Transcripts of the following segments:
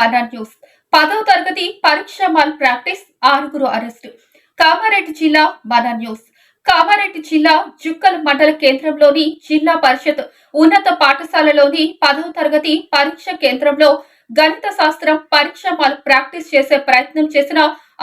మన న్యూస్. పదవ తరగతి పరీక్ష మాల్ ప్రాక్టీస్ ఆరుగురు అరెస్టు. కామారెడ్డి జిల్లా మన న్యూస్. కామారెడ్డి జిల్లా జుక్కల్ మండల కేంద్రంలోని జిల్లా పరిషత్ ఉన్నత పాఠశాలలోని పదవ తరగతి పరీక్ష కేంద్రంలో గణిత శాస్త్రం పరీక్ష మాల్ ప్రాక్టీస్ చేసే ప్రయత్నం చేసిన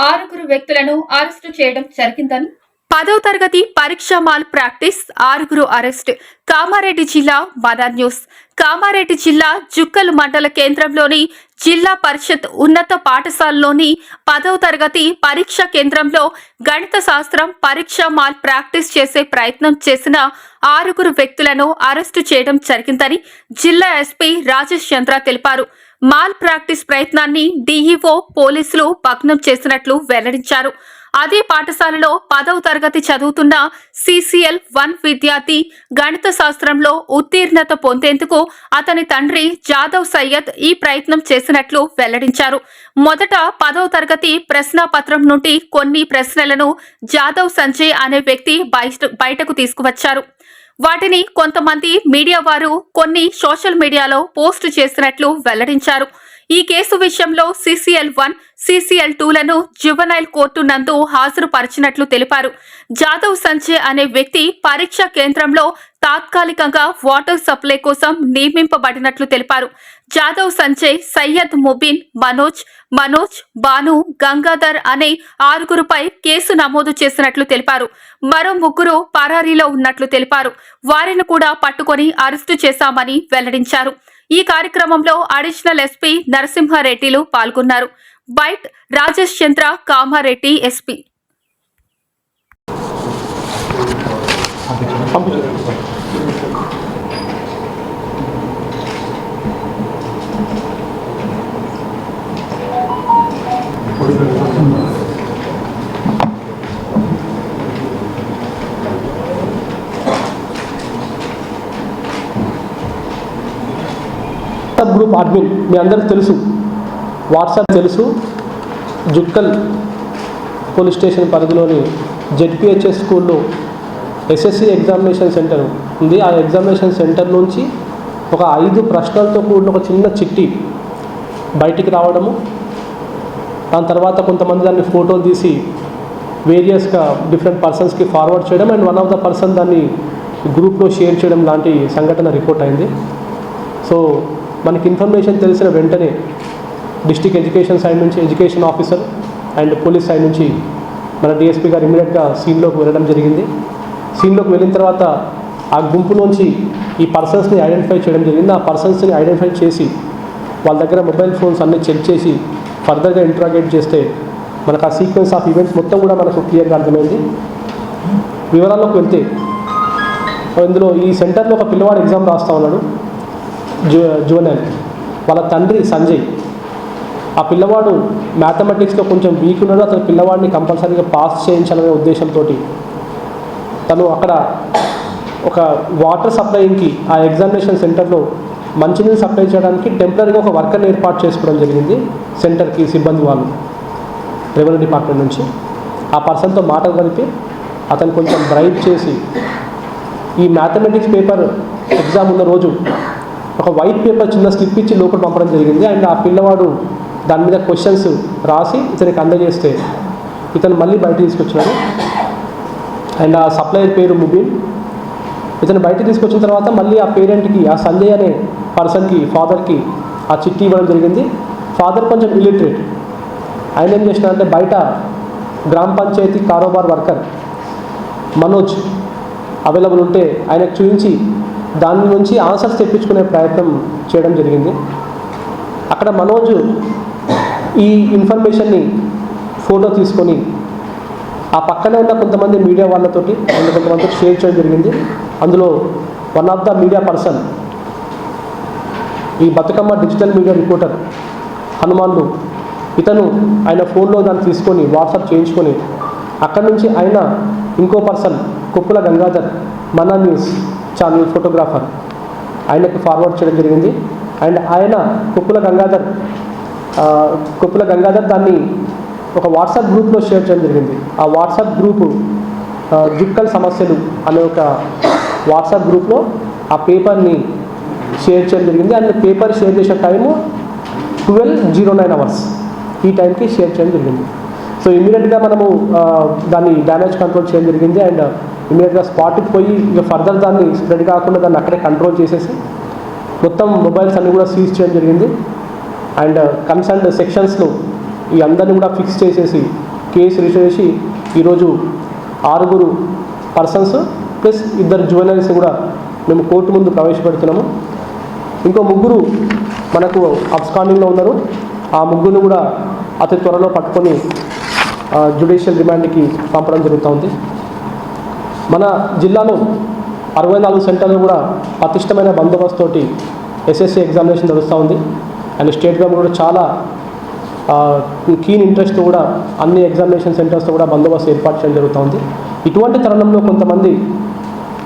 ఆరుగురు వ్యక్తులను అరెస్టు చేయడం జరిగిందని. పదో తరగతి పరీక్ష మాల్ ప్రాక్టీస్ ఆరుగురు అరెస్ట్. కామారెడ్డి జిల్లా మన న్యూస్. కామారెడ్డి జిల్లా జుక్కల్ మండల కేంద్రంలోని జిల్లా పరిషత్ ఉన్నత పాఠశాలలోని పదవ తరగతి పరీక్ష కేంద్రంలో గణిత శాస్త్రం పరీక్ష మాల్ ప్రాక్టీస్ చేసే ప్రయత్నం చేసిన ఆరుగురు వ్యక్తులను అరెస్టు చేయడం జరిగిందని జిల్లా ఎస్పీ రాజేష్ చంద్ర తెలిపారు. మాల్ ప్రాక్టీస్ ప్రయత్నాన్ని డీఈఓ పోలీసులు భగ్నం చేసినట్లు వెల్లడించారు. అదే పాఠశాలలో పదవ తరగతి చదువుతున్న సిసిఎల్ వన్ విద్యార్థి గణిత శాస్త్రంలో ఉత్తీర్ణత పొందేందుకు అతని తండ్రి జాదవ్ సయ్యద్ ఈ ప్రయత్నం చేసినట్లు వెల్లడించారు. మొదట పదవ తరగతి ప్రశ్నాపత్రం నుండి కొన్ని ప్రశ్నలను జాదవ్ సంజయ్ అనే వ్యక్తి బయటకు తీసుకువచ్చారు. వాటిని కొంతమంది మీడియా వారు కొన్ని సోషల్ మీడియాలో పోస్ట్ చేసినట్లు వెల్లడించారు. ఈ కేసు విషయంలో సిసిఎల్ వన్ సిసిఎల్ టూలను జువనైల్ కోర్టు నందు హాజరుపరిచినట్లు తెలిపారు. జాదవ్ సంజయ్ అనే వ్యక్తి పరీక్ష కేంద్రంలో తాత్కాలికంగా వాటర్ సప్లై కోసం నియమింపబడినట్లు తెలిపారు. జాదవ్ సంజయ్ సయ్యద్ ముబిన్ మనోజ్ మనోజ్ బాను గంగాధర్ అనే ఆరుగురుపై కేసు నమోదు చేసినట్లు తెలిపారు. మరో ముగ్గురు పరారీలో ఉన్నట్లు తెలిపారు. వారిని కూడా పట్టుకొని అరెస్టు చేశామని వెల్లడించారు. ఈ కార్యక్రమంలో అడిషనల్ ఎస్పీ నరసింహారెడ్డిలు పాల్గొన్నారు. Bite Rajesh Chandra Kamareddy SP. WhatsApp group admin మీ అందరికి తెలుసు. వాట్సాప్ తెలుసు. జుక్కల్ పోలీస్ స్టేషన్ పరిధిలోని జెడ్పిహెచ్ఎస్ స్కూల్లో ఎస్ఎస్సి ఎగ్జామినేషన్ సెంటర్ ఉంది. ఆ ఎగ్జామినేషన్ సెంటర్ నుంచి ఒక ఐదు ప్రశ్నలతో కూడిన ఒక చిన్న చిట్టి బయటికి రావడము. దాని తర్వాత కొంతమంది దాన్ని ఫోటోలు తీసి వేరియస్గా డిఫరెంట్ పర్సన్స్కి ఫార్వర్డ్ చేయడం and one of the person దాన్ని గ్రూప్లో షేర్ చేయడం లాంటి సంఘటన రిపోర్ట్ అయింది. సో మనకి ఇన్ఫర్మేషన్ తెలిసిన వెంటనే డిస్టిక్ ఎడ్యుకేషన్ సైడ్ నుంచి education officer and police side నుంచి మన డిఎస్పీ గారు ఇమీడియట్గా సీన్లోకి వెళ్ళడం జరిగింది. సీన్లోకి వెళ్ళిన తర్వాత ఆ గుంపులోంచి ఈ పర్సన్స్ని ఐడెంటిఫై చేయడం జరిగింది. ఆ పర్సన్స్ని ఐడెంటిఫై చేసి వాళ్ళ దగ్గర మొబైల్ ఫోన్స్ అన్నీ చెక్ చేసి ఫర్దర్గా ఇంట్రాగేట్ చేస్తే మనకు ఆ సీక్వెన్స్ ఆఫ్ ఈవెంట్స్ మొత్తం కూడా మనకు క్లియర్గా అర్థమైంది. వివరాల్లోకి వెళ్తే ఇందులో ఈ సెంటర్లో ఒక పిల్లవాడు ఎగ్జామ్ రాస్తా ఉన్నాడు. జు వాళ్ళ తండ్రి సంజయ్. ఆ పిల్లవాడు మ్యాథమెటిక్స్లో కొంచెం వీక్ ఉన్నాడు అతని పిల్లవాడిని కంపల్సరీగా పాస్ చేయించాలనే ఉద్దేశంతో తను అక్కడ ఒక వాటర్ సప్లయింగ్కి ఆ ఎగ్జామినేషన్ సెంటర్లో మంచినీళ్ళు సప్లై చేయడానికి టెంపరీగా ఒక వర్కర్ని ఏర్పాటు చేసుకోవడం జరిగింది సెంటర్కి సిబ్బంది వాళ్ళు రెవెన్యూ డిపార్ట్మెంట్ నుంచి. ఆ పర్సన్తో మాటలు కలిపి అతను కొంచెం బ్రైట్ చేసి ఈ మ్యాథమెటిక్స్ పేపర్ ఎగ్జామ్ ఉన్న రోజు ఒక వైట్ పేపర్ చిన్న స్లిప్ ఇచ్చి లోపల పంపడం జరిగింది. అండ్ ఆ పిల్లవాడు దాని మీద క్వశ్చన్స్ రాసి ఇతనికి అందజేస్తే ఇతను మళ్ళీ బయట తీసుకొచ్చినాడు అండ్ ఆ సప్లయర్ పేరు ముబీన్. ఇతను బయట తీసుకొచ్చిన తర్వాత మళ్ళీ ఆ పేరెంట్కి ఆ సంజయ్ అనే పర్సన్కి ఫాదర్కి ఆ చిట్టి ఇవ్వడం జరిగింది. ఫాదర్ కొంచెం ఇలిటరేట్ ఆయన ఏం చేసినారంటే బయట గ్రామ పంచాయతీ కారోబార్ వర్కర్ మనోజ్ అవైలబుల్ ఉంటే ఆయనకు చూపించి దాని నుంచి ఆన్సర్స్ తెప్పించుకునే ప్రయత్నం చేయడం జరిగింది. అక్కడ మనోజ్ ఈ ఇన్ఫర్మేషన్ని ఫోటో తీసుకొని ఆ పక్కనే ఉన్న కొంతమంది మీడియా వాళ్ళతోటి అండ్ కొంతమంది షేర్ చేయడం జరిగింది. అందులో one of the media person ఈ బతుకమ్మ డిజిటల్ మీడియా రిపోర్టర్ హనుమాన్లు ఇతను ఆయన ఫోన్లో దాన్ని తీసుకొని వాట్సాప్ చేయించుకొని అక్కడి నుంచి ఆయన ఇంకో పర్సన్ కుప్పుల గంగాధర్ మన న్యూస్ ఛానల్ ఫోటోగ్రాఫర్ ఆయనకు ఫార్వర్డ్ చేయడం జరిగింది. అండ్ ఆయన కుప్పుల గంగాధర్ కుప్పుల గంగాధర్ దాన్ని ఒక వాట్సాప్ గ్రూప్లో షేర్ చేయడం జరిగింది. ఆ వాట్సాప్ గ్రూపు ఆ, జుక్కల్ సమస్యలు అనే ఒక వాట్సాప్ గ్రూప్లో ఆ పేపర్ని షేర్ చేయడం జరిగింది. అండ్ పేపర్ షేర్ చేసిన time twelve zero nine hours ఈ టైంకి షేర్ చేయడం జరిగింది. సో ఇమీడియట్గా మనము దాన్ని డ్యామేజ్ కంట్రోల్ చేయడం జరిగింది. అండ్ ఇమీడియట్గా స్పాట్కి పోయి ఇక ఫర్దర్ దాన్ని స్ప్రెడ్ కాకుండా దాన్ని అక్కడే కంట్రోల్ చేసేసి మొత్తం మొబైల్స్ అన్నీ కూడా సీజ్ చేయడం జరిగింది. అండ్ కన్సర్న్ సెక్షన్స్లో ఈ అందరిని కూడా ఫిక్స్ చేసేసి కేసు రిజిస్టర్ చేసి ఈరోజు ఆరుగురు పర్సన్స్ ప్లస్ ఇద్దరు జువెనరీస్ కూడా మేము కోర్టు ముందు ప్రవేశపెడుతున్నాము. ఇంకో ముగ్గురు మనకు అబ్స్కాండింగ్లో ఉన్నారు. ఆ ముగ్గురు కూడా అతి త్వరలో పట్టుకొని జ్యుడిషియల్ రిమాండ్కి పంపడం జరుగుతూ ఉంది. మన జిల్లాలో అరవై నాలుగు సెంటర్లు కూడా పటిష్టమైన బందోబస్తు తోటి ఎస్ఎస్సి ఎగ్జామినేషన్ నడుస్తూ ఉంది. అండ్ స్టేట్ గవర్నమెంట్ కూడా చాలా కీన్ ఇంట్రెస్ట్ కూడా అన్ని ఎగ్జామినేషన్ సెంటర్స్తో కూడా బందోబస్తు ఏర్పాటు చేయడం జరుగుతూ ఉంది. ఇటువంటి తరుణంలో కొంతమంది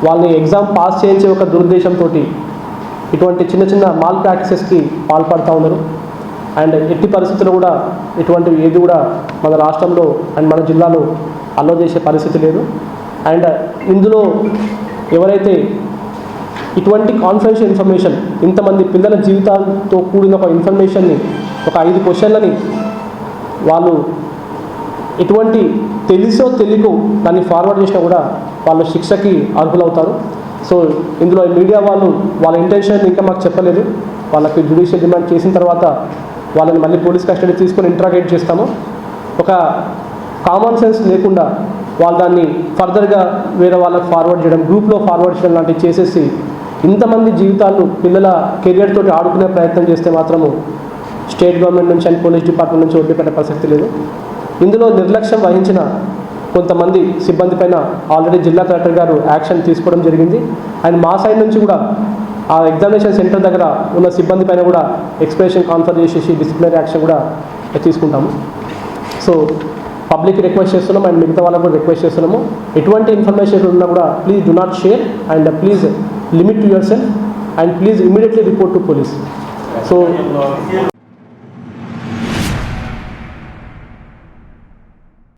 వాళ్ళని ఎగ్జామ్ పాస్ చేయించే ఒక దురుద్దేశంతో ఇటువంటి చిన్న చిన్న మాల్ ప్రాక్టీసెస్కి పాల్పడుతూ ఉన్నారు. అండ్ ఎట్టి పరిస్థితులు కూడా ఇటువంటివి ఏది కూడా మన రాష్ట్రంలో అండ్ మన జిల్లాలో అలో చేసే పరిస్థితి లేదు. అండ్ ఇందులో ఎవరైతే ఇటువంటి కాన్ఫిడెన్షియల్ ఇన్ఫర్మేషన్ ఇంతమంది పిల్లల జీవితాలతో కూడిన ఒక ఇన్ఫర్మేషన్ని ఒక ఐదు క్వశ్చన్లని వాళ్ళు ఎటువంటి తెలిసో తెలియకో దాన్ని ఫార్వర్డ్ చేసినా కూడా వాళ్ళ శిక్షకి అర్హులవుతారు. సో ఇందులో మీడియా వాళ్ళు వాళ్ళ ఇంటెన్షన్ ఇంకా మాకు చెప్పలేదు. వాళ్ళకి జ్యుడిషియల్ డిమాండ్ చేసిన తర్వాత వాళ్ళని మళ్ళీ పోలీస్ కస్టడీ తీసుకొని ఇంట్రాగేట్ చేస్తాము. ఒక కామన్ సెన్స్ లేకుండా వాళ్ళు దాన్ని ఫర్దర్గా వేరే వాళ్ళకి ఫార్వర్డ్ చేయడం గ్రూప్లో ఫార్వర్డ్ చేయడం లాంటివి చేసేసి ఇంతమంది జీవితాలు పిల్లల కెరియర్ తోటి ఆడుకునే ప్రయత్నం చేస్తే మాత్రము స్టేట్ గవర్నమెంట్ నుంచి అండ్ పోలీస్ డిపార్ట్మెంట్ నుంచి వదిలిపెట్టే ప్రసక్తి లేదు. ఇందులో నిర్లక్ష్యం వహించిన కొంతమంది సిబ్బంది పైన ఆల్రెడీ జిల్లా కలెక్టర్ గారు యాక్షన్ తీసుకోవడం జరిగింది. అండ్ మా సైడ్ నుంచి కూడా ఆ ఎగ్జామినేషన్ సెంటర్ దగ్గర ఉన్న సిబ్బంది పైన కూడా ఎక్స్ప్రెషన్ కాన్ఫర్ చేసేసి డిసిప్లినరీ యాక్షన్ కూడా తీసుకుంటాము. సో పబ్లిక్ రిక్వెస్ట్ చేస్తున్నాం అండ్ మిగతా వాళ్ళకు కూడా రిక్వెస్ట్ చేస్తున్నాము. ఎటువంటి ఇన్ఫర్మేషన్ ఉన్నా కూడా please do not share and please limit to yourself and please immediately report to police so